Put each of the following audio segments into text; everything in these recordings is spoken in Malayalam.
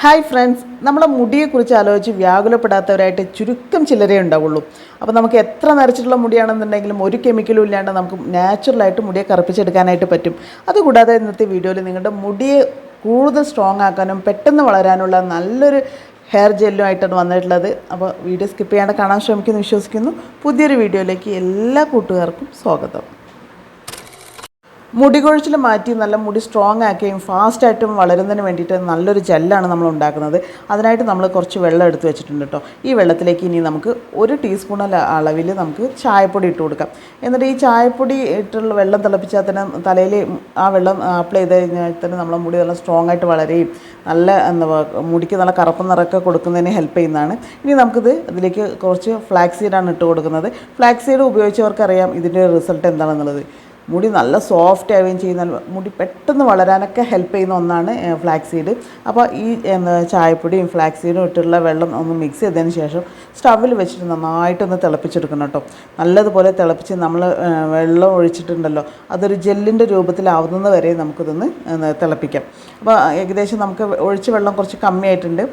ഹായ് ഫ്രണ്ട്സ് നമ്മുടെ മുടിയെക്കുറിച്ച് ആലോചിച്ച് വ്യാകുലപ്പെടാത്തവരായിട്ട് ചുരുക്കം ചിലരേ ഉണ്ടാവുള്ളൂ. അപ്പോൾ നമുക്ക് എത്ര നിറച്ചിട്ടുള്ള മുടിയാണെന്നുണ്ടെങ്കിലും ഒരു കെമിക്കലും ഇല്ലാണ്ട് നമുക്ക് നാച്ചുറലായിട്ട് മുടിയെ കറുപ്പിച്ചെടുക്കാനായിട്ട് പറ്റും. അതുകൂടാതെ ഇന്നത്തെ വീഡിയോയിൽ നിങ്ങളുടെ മുടിയെ കൂടുതൽ സ്ട്രോങ് ആക്കാനും പെട്ടെന്ന് വളരാനുള്ള നല്ലൊരു ഹെയർ ജെല്ലും ആയിട്ടാണ് വന്നിട്ടുള്ളത്. അപ്പോൾ വീഡിയോ സ്കിപ്പ് ചെയ്യാണ്ട് കാണാൻ ശ്രമിക്കുന്നു വിശ്വസിക്കുന്നു. പുതിയൊരു വീഡിയോയിലേക്ക് എല്ലാ കൂട്ടുകാർക്കും സ്വാഗതം. മുടി കൊഴിച്ചിൽ മാറ്റി നല്ല മുടി സ്ട്രോങ് ആക്കുകയും ഫാസ്റ്റായിട്ടും വളരുന്നതിന് വേണ്ടിയിട്ട് നല്ലൊരു ജെല്ലാണ് നമ്മൾ ഉണ്ടാക്കുന്നത്. അതിനായിട്ട് നമ്മൾ കുറച്ച് വെള്ളം എടുത്ത് വെച്ചിട്ടുണ്ട് കേട്ടോ ഈ വെള്ളത്തിലേക്ക് ഇനി നമുക്ക് ഒരു ടീസ്പൂൺ അളവിൽ നമുക്ക് ചായപ്പൊടി ഇട്ട് കൊടുക്കാം. എന്നിട്ട് ഈ ചായപ്പൊടി ഇട്ടുള്ള വെള്ളം തിളപ്പിച്ചാൽ തന്നെ തലയിൽ ആ വെള്ളം അപ്ലൈ ചെയ്ത് കഴിഞ്ഞാൽ തന്നെ നമ്മളെ മുടി നല്ല സ്ട്രോങ് ആയിട്ട് വളരുകയും നല്ല എന്താ മുടിക്ക് നല്ല കറുപ്പ് നിറക്കെ കൊടുക്കുന്നതിന് ഹെൽപ്പ് ചെയ്യുന്നതാണ്. ഇനി നമുക്കിത് ഇതിലേക്ക് കുറച്ച് ഫ്ലാക്സ് സീഡാണ് ഇട്ട് കൊടുക്കുന്നത്. ഫ്ലാക്സ് സീഡ് ഉപയോഗിച്ചവർക്കറിയാം ഇതിന്റെ റിസൾട്ട് എന്താണെന്നുള്ളത്. മുടി നല്ല സോഫ്റ്റ് ആവുകയും ചെയ്യുന്ന മുടി പെട്ടെന്ന് വളരാനൊക്കെ ഹെൽപ്പ് ചെയ്യുന്ന ഒന്നാണ് ഫ്ലാക്സ് സീഡ് അപ്പോൾ ഈ ചായപ്പൊടിയും ഫ്ലാക്സ് സീഡും ഇട്ടുള്ള വെള്ളം ഒന്ന് മിക്സ് ചെയ്തതിന് ശേഷം സ്റ്റവിൽ വെച്ചിട്ട് നന്നായിട്ടൊന്ന് തിളപ്പിച്ചെടുക്കണം കേട്ടോ. നല്ലതുപോലെ തിളപ്പിച്ച് നമ്മൾ വെള്ളം ഒഴിച്ചിട്ടുണ്ടല്ലോ അതൊരു ജെല്ലിന്റെ രൂപത്തിലാവുന്നത് വരെ നമുക്കിതൊന്ന് തിളപ്പിക്കാം. അപ്പോൾ ഏകദേശം നമുക്ക് ഒഴിച്ച് വെള്ളം കുറച്ച് കമ്മിയായിട്ടുണ്ട്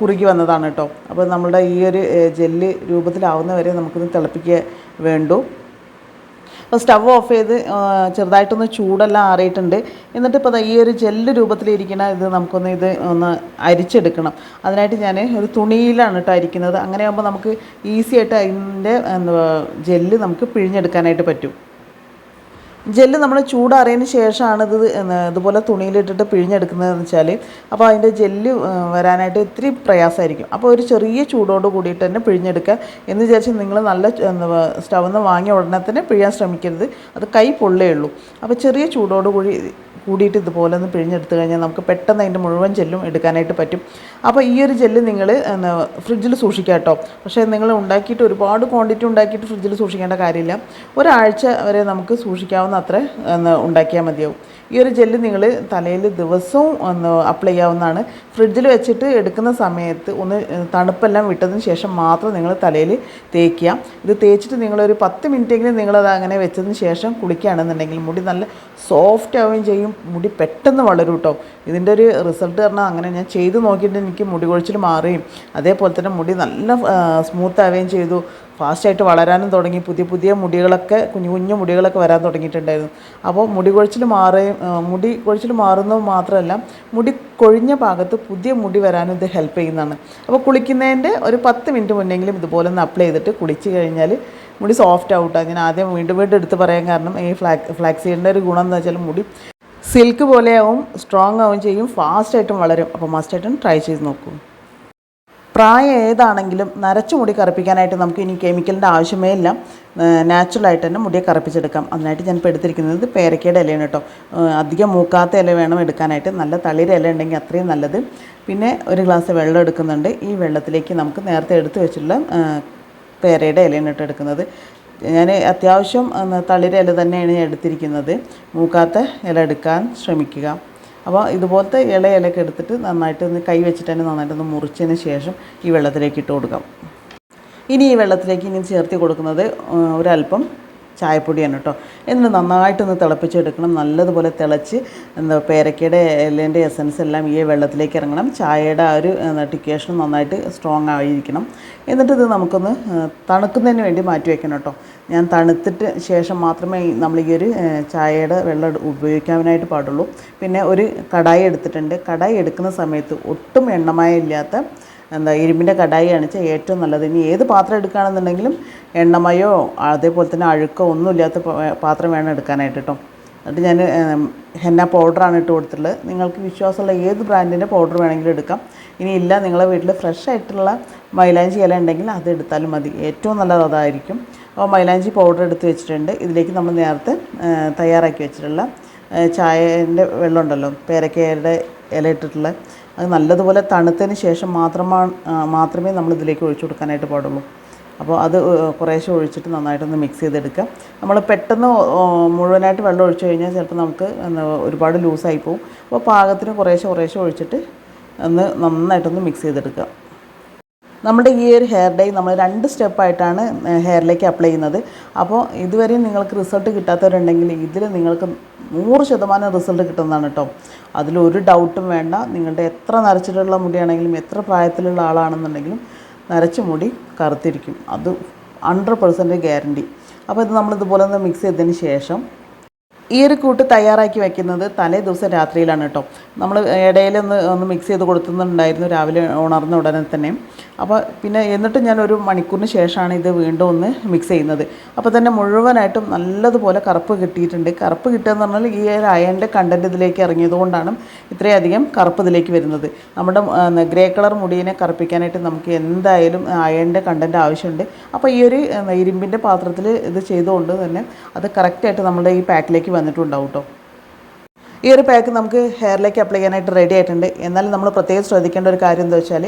കുറുകി വന്നതാണ് കേട്ടോ. അപ്പോൾ നമ്മുടെ ഈ ഒരു ജെല്ല് രൂപത്തിലാവുന്ന വരെ നമുക്കൊന്ന് തിളപ്പിക്കുക വേണ്ടു. അപ്പോൾ സ്റ്റവ് ഓഫ് ചെയ്ത് ചെറുതായിട്ടൊന്ന് ചൂടെല്ലാം ആറിയിട്ടുണ്ട്. എന്നിട്ട് ഇപ്പോൾ ഈ ഒരു ജെല്ല് രൂപത്തിലിരിക്കുന്ന ഇത് നമുക്കൊന്ന് ഇത് ഒന്ന് അരിച്ചെടുക്കണം. അതിനായിട്ട് ഞാൻ ഒരു തുണിയിലാണ് കേട്ടോ അരിക്കുന്നത്. അങ്ങനെ ആകുമ്പോൾ നമുക്ക് ഈസി ആയിട്ട് അതിന്റെ എന്താ ജെല്ല് നമുക്ക് പിഴിഞ്ഞെടുക്കാനായിട്ട് പറ്റും. ജെല്ല് നമ്മൾ ചൂടാറിയതിന് ശേഷമാണ് ഇത് ഇതുപോലെ തുണിയിലിട്ടിട്ട് പിഴിഞ്ഞെടുക്കുന്നതെന്ന് വെച്ചാൽ അപ്പോൾ അതിന്റെ ജെല്ല് വരാനായിട്ട് ഇത്തിരി പ്രയാസമായിരിക്കും. അപ്പോൾ ഒരു ചെറിയ ചൂടോട് കൂടിയിട്ട് തന്നെ പിഴിഞ്ഞെടുക്കുക എന്ന് വിചാരിച്ച് നിങ്ങൾ നല്ല നിന്ന് വാങ്ങിയ ഉടനെ തന്നെ പിഴിയാൻ ശ്രമിക്കരുത്. അത് കൈ പൊള്ളേ ഉള്ളൂ. അപ്പോൾ ചെറിയ ചൂടോട് കൂടി കൂടിയിട്ട് ഇതുപോലെ ഒന്ന് പിഴിഞ്ഞെടുത്ത് കഴിഞ്ഞാൽ നമുക്ക് പെട്ടെന്ന് അതിന്റെ മുഴുവൻ ജെല്ലും എടുക്കാനായിട്ട് പറ്റും. അപ്പോൾ ഈ ഒരു ജെല്ല് നിങ്ങൾ ഫ്രിഡ്ജിൽ സൂക്ഷിക്കുക കേട്ടോ. പക്ഷേ നിങ്ങൾ ഉണ്ടാക്കിയിട്ട് ഒരുപാട് ക്വാണ്ടിറ്റി ഉണ്ടാക്കിയിട്ട് ഫ്രിഡ്ജിൽ സൂക്ഷിക്കേണ്ട കാര്യമില്ല. ഒരാഴ്ച വരെ നമുക്ക് സൂക്ഷിക്കാവുന്ന അത്ര ഉണ്ടാക്കിയാൽ മതിയാവും. ഈ ഒരു ജെല്ല് നിങ്ങൾ തലയിൽ ദിവസവും ഒന്ന് അപ്ലൈ ചെയ്യാവുന്നതാണ്. ഫ്രിഡ്ജിൽ വെച്ചിട്ട് എടുക്കുന്ന സമയത്ത് ഒന്ന് തണുപ്പെല്ലാം വിട്ടതിന് ശേഷം മാത്രം നിങ്ങൾ തലയിൽ തേക്കുക. ഇത് തേച്ചിട്ട് നിങ്ങളൊരു പത്ത് മിനിറ്റെങ്കിലും നിങ്ങളത് അങ്ങനെ വെച്ചതിന് ശേഷം കുളിക്കുകയാണെന്നുണ്ടെങ്കിൽ മുടി നല്ല സോഫ്റ്റ് ആവുകയും ചെയ്യും. മുടി പെട്ടെന്ന് വളരും കേട്ടോ ഇതിന്റെ ഒരു റിസൾട്ട് പറഞ്ഞാൽ അങ്ങനെ ഞാൻ ചെയ്ത് നോക്കിയിട്ട് എനിക്ക് മുടി കൊഴിച്ചിൽ മാറുകയും അതേപോലെ തന്നെ മുടി നല്ല സ്മൂത്ത് ആവുകയും ചെയ്തു. ഫാസ്റ്റായിട്ട് വളരാനും തുടങ്ങി. പുതിയ പുതിയ മുടികളൊക്കെ കുഞ്ഞു കുഞ്ഞു മുടികളൊക്കെ വരാൻ തുടങ്ങിയിട്ടുണ്ടായിരുന്നു. അപ്പോൾ മുടി കൊഴിച്ചിൽ മാറുകയും മുടി കൊഴിച്ചിൽ മാറുന്നത് മാത്രമല്ല മുടി കൊഴിഞ്ഞ ഭാഗത്ത് പുതിയ മുടി വരാനും ഇത് ഹെൽപ്പ് ചെയ്യുന്നതാണ്. അപ്പോൾ കുളിക്കുന്നതിന്റെ ഒരു പത്ത് മിനിറ്റ് മുന്നെങ്കിലും ഇതുപോലെ ഒന്ന് അപ്ലൈ ചെയ്തിട്ട് കുളിച്ച് കഴിഞ്ഞാൽ മുടി സോഫ്റ്റ് ഔട്ടാണ് ഞാൻ ആദ്യം വീണ്ടും വീണ്ടും എടുത്ത് പറയാൻ കാരണം ഈ ഫ്ലാക് ഫ്ലാക്സീഡിന്റെ ഒരു ഗുണം എന്ന് വെച്ചാൽ മുടി സിൽക്ക് പോലെയാവും സ്ട്രോങ് ആവും ചെയ്യും ഫാസ്റ്റായിട്ടും വളരും. അപ്പോൾ മസ്റ്റായിട്ടും ട്രൈ ചെയ്ത് നോക്കൂ. പ്രായം ഏതാണെങ്കിലും നരച്ച മുടി കറുപ്പിക്കാനായിട്ട് നമുക്ക് ഇനി കെമിക്കലിന്റെ ആവശ്യമേ ഇല്ല. നാച്ചുറലായിട്ട് തന്നെ മുടിയെ കറുപ്പിച്ചെടുക്കാം. അതിനായിട്ട് ഞാൻ ഇപ്പോൾ എടുത്തിരിക്കുന്നത് പേരക്കയുടെ ഇലയാണ് കേട്ടോ. അധികം മൂക്കാത്ത ഇല വേണം എടുക്കാനായിട്ട്. നല്ല തളിര ഇല ഉണ്ടെങ്കിൽ അത്രയും നല്ലത്. പിന്നെ ഒരു ഗ്ലാസ് വെള്ളം എടുക്കുന്നുണ്ട്. ഈ വെള്ളത്തിലേക്ക് നമുക്ക് നേരത്തെ എടുത്തു വെച്ചിട്ടുള്ള പേരയുടെ ഇലയാണ് കേട്ടോ എടുക്കുന്നത്. ഞാൻ അത്യാവശ്യം ഏഹ് തളിര ഇല തന്നെയാണ് എടുത്തിരിക്കുന്നത്. മൂക്കാത്ത ഇല എടുക്കാൻ ശ്രമിക്കുക. അപ്പോൾ ഇതുപോലത്തെ ഇല ഇലയൊക്കെ എടുത്തിട്ട് നന്നായിട്ട് ഒന്ന് കൈ വെച്ചിട്ട് തന്നെ നന്നായിട്ടൊന്ന് മുറിച്ചതിന് ശേഷം ഈ വെള്ളത്തിലേക്ക് ഇട്ട് കൊടുക്കാം. ഇനി ഈ വെള്ളത്തിലേക്ക് ഇനി ചേർത്ത് കൊടുക്കുന്നത് ഒരല്പം ചായപ്പൊടിയാണ് കേട്ടോ. എന്നിട്ട് നന്നായിട്ടൊന്ന് തിളപ്പിച്ചെടുക്കണം. നല്ലതുപോലെ തിളച്ച് എന്താ പേരക്കയുടെ ഇലേന്റെ എസൻസ് എല്ലാം ഈ വെള്ളത്തിലേക്ക് ഇറങ്ങണം. ചായയുടെ ആ ഒരു ടിക്കേഷൻ നന്നായിട്ട് സ്ട്രോങ് ആയിരിക്കണം. എന്നിട്ട് ഇത് നമുക്കൊന്ന് തണുക്കുന്നതിന് വേണ്ടി മാറ്റി വയ്ക്കണം കേട്ടോ. ഞാൻ തണുത്തിട്ട് ശേഷം മാത്രമേ നമ്മൾ ഈ ഒരു ചായയുടെ വെള്ളം ഉപയോഗിക്കാനായിട്ട് പാടുള്ളൂ. പിന്നെ ഒരു കടായി എടുത്തിട്ടുണ്ട്. കടായി എടുക്കുന്ന സമയത്ത് ഒട്ടും എണ്ണമയം ഇല്ലാത്ത എന്താ ഇരുമ്പിന്റെ കടായിയാണ് വെച്ചാൽ ഏറ്റവും നല്ലത്. ഇനി ഏത് പാത്രം എടുക്കുകയാണെന്നുണ്ടെങ്കിലും എണ്ണമയോ അതേപോലെ തന്നെ അഴുക്കോ ഒന്നുമില്ലാത്ത പാത്രം വേണം എടുക്കാനായിട്ട് കേട്ടോ എന്നിട്ട് ഞാൻ ഹെന്ന പൗഡറാണ് ഇട്ട് കൊടുത്തിട്ടുള്ളത്. നിങ്ങൾക്ക് വിശ്വാസമുള്ള ഏത് ബ്രാൻഡിന്റെ പൗഡർ വേണമെങ്കിലും എടുക്കാം. ഇനി ഇല്ല നിങ്ങളെ വീട്ടിൽ ഫ്രഷ് ആയിട്ടുള്ള മൈലാഞ്ചി ഇല ഉണ്ടെങ്കിൽ അത് എടുത്താലും മതി. ഏറ്റവും നല്ലത് അതായിരിക്കും. അപ്പോൾ മൈലാഞ്ചി പൗഡർ എടുത്ത് വെച്ചിട്ടുണ്ട്. ഇതിലേക്ക് നമ്മൾ നേരത്തെ തയ്യാറാക്കി വെച്ചിട്ടുള്ള ചായേന്റെ ചായന്റെ വെള്ളം പേരക്കയുടെ ഇല ഇട്ടിട്ടുള്ള അത് നല്ലതുപോലെ തണുത്തതിന് ശേഷം മാത്രമാണ് മാത്രമേ നമ്മൾ ഇതിലേക്ക് ഒഴിച്ചു കൊടുക്കാനായിട്ട് പാടുള്ളൂ. അപ്പോൾ അത് കുറേശ്ശെ ഒഴിച്ചിട്ട് നന്നായിട്ടൊന്ന് മിക്സ് ചെയ്തെടുക്കുക. നമ്മൾ പെട്ടെന്ന് മുഴുവനായിട്ട് വെള്ളം ഒഴിച്ചു കഴിഞ്ഞാൽ ചിലപ്പോൾ നമുക്ക് ഒരുപാട് ലൂസായി പോകും അപ്പോൾ പാകത്തിന് കുറേശ്ശെ കുറേശ്ശെ ഒഴിച്ചിട്ട് ഒന്ന് നന്നായിട്ടൊന്ന് മിക്സ് ചെയ്തെടുക്കുക. നമ്മുടെ ഈ ഒരു ഹെയർ ഡൈ നമ്മൾ രണ്ട് സ്റ്റെപ്പായിട്ടാണ് ഹെയറിലേക്ക് അപ്ലൈ ചെയ്യുന്നത്. അപ്പോൾ ഇതുവരെ നിങ്ങൾക്ക് റിസൾട്ട് കിട്ടാത്തവരുണ്ടെങ്കിൽ ഇതിൽ നിങ്ങൾക്ക് നൂറ് ശതമാനം റിസൾട്ട് കിട്ടുന്നതാണ് കേട്ടോ അതിലൊരു ഡൗട്ടും വേണ്ട. നിങ്ങളുടെ എത്ര നരച്ചിട്ടുള്ള മുടിയാണെങ്കിലും എത്ര പ്രായത്തിലുള്ള ആളാണെന്നുണ്ടെങ്കിലും നരച്ച മുടി കറുത്തിരിക്കും. അത് ഹൺഡ്രഡ് പെർസെന്റ് ഗ്യാരണ്ടി അപ്പോൾ ഇത് നമ്മളിതുപോലെ ഒന്ന് മിക്സ് ചെയ്തതിന് ശേഷം ഈ ഒരു കൂട്ട് തയ്യാറാക്കി വെക്കുന്നത് തലേ ദിവസം രാത്രിയിലാണ് കേട്ടോ നമ്മൾ ഇടയിലൊന്ന് ഒന്ന് മിക്സ് ചെയ്ത് കൊടുത്തുന്നുണ്ടായിരുന്നു രാവിലെ ഉണർന്ന ഉടനെ തന്നെ. അപ്പോൾ പിന്നെ എന്നിട്ട് ഞാൻ ഒരു മണിക്കൂറിന് ശേഷമാണ് ഇത് വീണ്ടും ഒന്ന് മിക്സ് ചെയ്യുന്നത്. അപ്പോൾ തന്നെ മുഴുവനായിട്ടും നല്ലതുപോലെ കറുപ്പ് കിട്ടിയിട്ടുണ്ട്. കറുപ്പ് കിട്ടുക എന്ന് പറഞ്ഞാൽ ഈ ഒരു അയണിന്റെ കണ്ടന്റ് ഇതിലേക്ക് ഇറങ്ങിയതുകൊണ്ടാണ് ഇത്രയധികം കറുപ്പ് ഇതിലേക്ക് വരുന്നത്. നമ്മുടെ ഗ്രേ കളർ മുടിയിനെ കറുപ്പിക്കാനായിട്ട് നമുക്ക് എന്തായാലും അയണിന്റെ കണ്ടന്റ് ആവശ്യമുണ്ട്. അപ്പോൾ ഈ ഒരു ഇരുമ്പിന്റെ പാത്രത്തിൽ ഇത് ചെയ്തുകൊണ്ട് തന്നെ അത് കറക്റ്റായിട്ട് നമ്മുടെ ഈ പാക്കിലേക്ക് വന്നിട്ടുണ്ടാവും കേട്ടോ ഈ ഒരു പാക്ക് നമുക്ക് ഹെയറിലേക്ക് അപ്ലൈ ചെയ്യാനായിട്ട് റെഡി ആയിട്ടുണ്ട്. എന്നാലും നമ്മൾ പ്രത്യേകം ശ്രദ്ധിക്കേണ്ട ഒരു കാര്യം എന്താ വെച്ചാൽ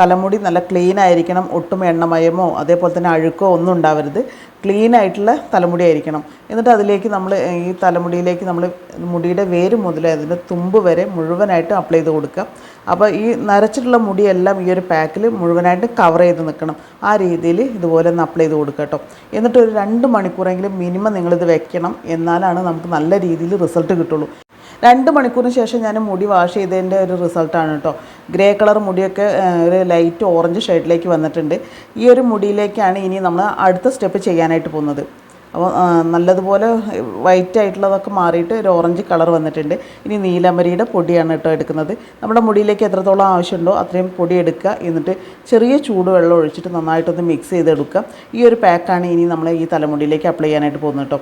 തലമുടി നല്ല ക്ലീൻ ആയിരിക്കണം ഒട്ടും എണ്ണമയമോ അതേപോലെ തന്നെ അഴുക്കോ ഒന്നും ഉണ്ടാവരുത്. ക്ലീൻ ആയിട്ടുള്ള തലമുടി ആയിരിക്കണം. എന്നിട്ട് അതിലേക്ക് നമ്മൾ ഈ തലമുടിയിലേക്ക് നമ്മൾ മുടിയുടെ വേര് മുതൽ അതിന്റെ തുമ്പ് വരെ മുഴുവനായിട്ട് അപ്ലൈ ചെയ്ത് കൊടുക്കുക. അപ്പോൾ ഈ നരച്ചിട്ടുള്ള മുടിയെല്ലാം ഈ ഒരു പാക്കിൽ മുഴുവനായിട്ട് കവർ ചെയ്ത് നിൽക്കണം. ആ രീതിയിൽ ഇതുപോലെ ഒന്ന് അപ്ലൈ ചെയ്ത് കൊടുക്കുക കേട്ടോ. എന്നിട്ട് ഒരു രണ്ട് മണിക്കൂറെങ്കിലും മിനിമം നിങ്ങളിത് വെക്കണം. എന്നാലാണ് നമുക്ക് നല്ല രീതിയിൽ റിസൾട്ട് കിട്ടുള്ളൂ. രണ്ട് മണിക്കൂറിന് ശേഷം ഞാൻ മുടി വാഷ് ചെയ്തതിന്റെ ഒരു റിസൾട്ടാണ് കേട്ടോ. ഗ്രേ കളർ മുടിയൊക്കെ ഒരു ലൈറ്റ് ഓറഞ്ച് ഷെയ്ഡിലേക്ക് വന്നിട്ടുണ്ട്. ഈ ഒരു മുടിയിലേക്കാണ് ഇനി നമ്മൾ അടുത്ത സ്റ്റെപ്പ് ചെയ്യാനായിട്ട് പോകുന്നത്. അപ്പോൾ നല്ലതുപോലെ വൈറ്റ് ആയിട്ടുള്ളതൊക്കെ മാറിയിട്ട് ഒരു ഓറഞ്ച് കളർ വന്നിട്ടുണ്ട്. ഇനി നീലമരിയുടെ പൊടിയാണ് കേട്ടോ എടുക്കുന്നത്. നമ്മുടെ മുടിയിലേക്ക് എത്രത്തോളം ആവശ്യമുണ്ടോ അത്രയും പൊടി എടുക്കുക. എന്നിട്ട് ചെറിയ ചൂടുവെള്ളം ഒഴിച്ചിട്ട് നന്നായിട്ടൊന്ന് മിക്സ് ചെയ്തെടുക്കുക. ഈ ഒരു പാക്കാണ് ഇനി നമ്മൾ ഈ തലമുടിയിലേക്ക് അപ്ലൈ ചെയ്യാനായിട്ട് പോകുന്നത് കേട്ടോ.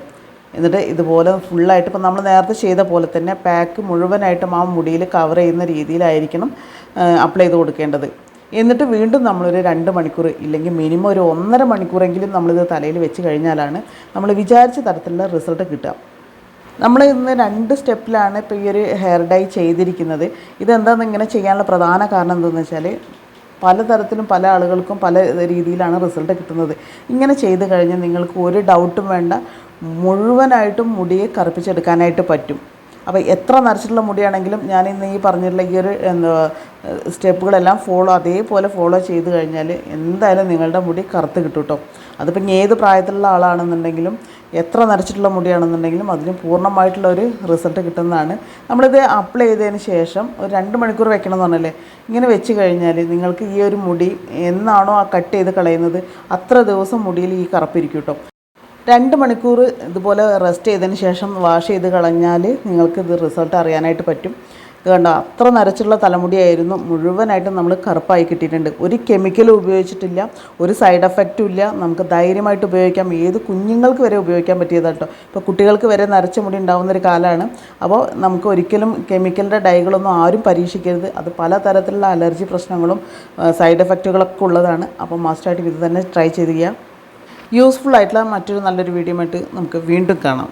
എന്നിട്ട് ഇതുപോലെ ഫുള്ളായിട്ട് ഇപ്പം നമ്മൾ നേരത്തെ ചെയ്ത പോലെ തന്നെ പാക്ക് മുഴുവനായിട്ടും ആ മുടിയിൽ കവർ ചെയ്യുന്ന രീതിയിലായിരിക്കണം അപ്ലൈ ചെയ്ത് കൊടുക്കേണ്ടത്. എന്നിട്ട് വീണ്ടും നമ്മളൊരു രണ്ട് മണിക്കൂർ ഇല്ലെങ്കിൽ മിനിമം ഒരു ഒന്നര മണിക്കൂറെങ്കിലും നമ്മളിത് തലയിൽ വെച്ച് കഴിഞ്ഞാലാണ് നമ്മൾ വിചാരിച്ച തരത്തിലുള്ള റിസൾട്ട് കിട്ടുക. നമ്മൾ ഇന്ന് രണ്ട് സ്റ്റെപ്പിലാണ് ഇപ്പോൾ ഈ ഒരു ഹെയർ ഡൈ ചെയ്തിരിക്കുന്നത്. ഇതെന്താണെന്ന് ഇങ്ങനെ ചെയ്യാനുള്ള പ്രധാന കാരണം എന്താണെന്ന് വെച്ചാൽ പലതരത്തിലും പല ആളുകൾക്കും പല രീതിയിലാണ് റിസൾട്ട് കിട്ടുന്നത്. ഇങ്ങനെ ചെയ്ത് കഴിഞ്ഞാൽ നിങ്ങൾക്ക് ഒരു ഡൗട്ടും വേണ്ട മുഴുവനായിട്ടും മുടിയെ കറുപ്പിച്ചെടുക്കാനായിട്ട് പറ്റും. അപ്പോൾ എത്ര നരച്ചിട്ടുള്ള മുടിയാണെങ്കിലും ഞാൻ ഇന്ന് ഈ പറഞ്ഞിട്ടുള്ള ഈ ഒരു സ്റ്റെപ്പുകളെല്ലാം ഫോളോ അതേപോലെ ഫോളോ ചെയ്ത് കഴിഞ്ഞാൽ എന്തായാലും നിങ്ങളുടെ മുടി കറുത്ത് കിട്ടും കേട്ടോ അതിപ്പോൾ ഇനി ഏത് പ്രായത്തിലുള്ള ആളാണെന്നുണ്ടെങ്കിലും എത്ര നരച്ചിട്ടുള്ള മുടിയാണെന്നുണ്ടെങ്കിലും അതിന് പൂർണമായിട്ടുള്ള ഒരു റിസൾട്ട് കിട്ടുന്നതാണ്. നമ്മളിത് അപ്ലൈ ചെയ്തതിന് ശേഷം ഒരു രണ്ട് മണിക്കൂർ വെക്കണം എന്ന് പറഞ്ഞല്ലേ? ഇങ്ങനെ വെച്ച് കഴിഞ്ഞാൽ നിങ്ങൾക്ക് ഈ ഒരു മുടി എന്നാണോ ആ കട്ട് ചെയ്ത് കളയുന്നത് അത്ര ദിവസം മുടിയിൽ ഈ കറുപ്പിരിക്കും കേട്ടോ. രണ്ട് മണിക്കൂർ ഇതുപോലെ റെസ്റ്റ് ചെയ്തതിന് ശേഷം വാഷ് ചെയ്ത് കളഞ്ഞാൽ നിങ്ങൾക്ക് ഇത് റിസൾട്ട് അറിയാനായിട്ട് പറ്റും. കണ്ടോ? അത്ര നരച്ചുള്ള തലമുടിയായിരുന്നു. മുഴുവനായിട്ടും നമ്മൾ കറുപ്പായി കിട്ടിയിട്ടുണ്ട്. ഒരു കെമിക്കലും ഉപയോഗിച്ചിട്ടില്ല ഒരു സൈഡ് എഫക്റ്റും ഇല്ല. നമുക്ക് ധൈര്യമായിട്ട് ഉപയോഗിക്കാം. ഏത് കുഞ്ഞുങ്ങൾക്ക് വരെ ഉപയോഗിക്കാൻ പറ്റിയതാണ് കേട്ടോ. ഇപ്പോൾ കുട്ടികൾക്ക് വരെ നരച്ച മുടി ഉണ്ടാകുന്ന ഒരു കാലമാണ്. അപ്പോൾ നമുക്ക് ഒരിക്കലും കെമിക്കലിന്റെ ഡൈകളൊന്നും ആരും പരീക്ഷിക്കരുത്. അത് പല തരത്തിലുള്ള അലർജി പ്രശ്നങ്ങളും സൈഡ് എഫക്റ്റുകളൊക്കെ ഉള്ളതാണ്. അപ്പോൾ മസ്റ്റായിട്ട് ഇത് തന്നെ ട്രൈ ചെയ്ത് ചെയ്യാം. യൂസ്ഫുൾ ആയിട്ടുള്ള മറ്റൊരു നല്ലൊരു വീഡിയോ ആയിട്ട് നമുക്ക് വീണ്ടും കാണാം.